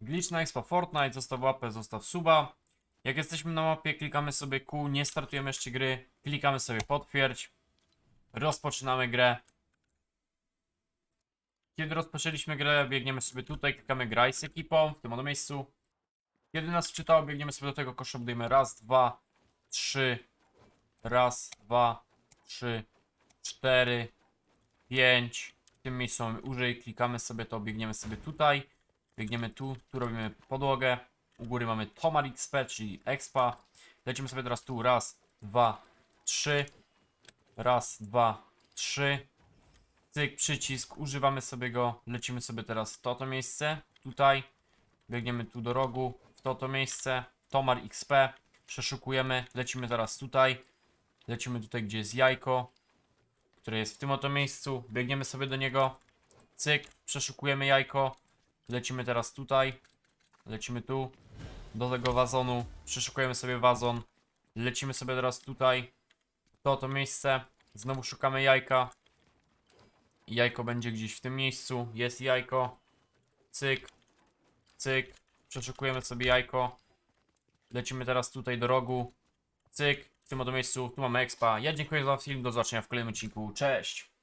Glitch na Expo Fortnite, zostaw łapę, zostaw suba. Jak jesteśmy na mapie, klikamy sobie Q, nie startujemy jeszcze gry, klikamy sobie potwierdź. Rozpoczynamy grę. Kiedy rozpoczęliśmy grę, biegniemy sobie tutaj, klikamy graj z ekipą, w tym oto miejscu. Kiedy nas wczytało, biegniemy sobie do tego kosza, budujemy raz, dwa, trzy, raz, dwa, trzy, cztery, pięć. W tym miejscu mamy użyj, klikamy sobie to, biegniemy sobie tutaj, biegniemy tu, tu robimy podłogę. U góry mamy Tomar XP, czyli Expa. Lecimy sobie teraz tu, raz, dwa, trzy, raz, dwa, trzy. Cyk, przycisk, używamy sobie go, lecimy sobie teraz w to, to miejsce, tutaj. Biegniemy tu do rogu, w to, to miejsce, Tomar XP. Przeszukujemy, lecimy teraz tutaj. Lecimy tutaj, gdzie jest jajko, które jest w tym oto miejscu. Biegniemy sobie do niego. Cyk, przeszukujemy jajko. Lecimy teraz tutaj. Lecimy tu. Do tego wazonu. Przeszukujemy sobie wazon. Lecimy sobie teraz tutaj. To oto miejsce. Znowu szukamy jajka. Jajko będzie gdzieś w tym miejscu. Jest jajko. Cyk. Cyk. Przeszukujemy sobie jajko. Lecimy teraz tutaj do rogu. Cyk. W tym oto miejscu. Tu mamy expa. Ja dziękuję za film. Do zobaczenia w kolejnym odcinku. Cześć.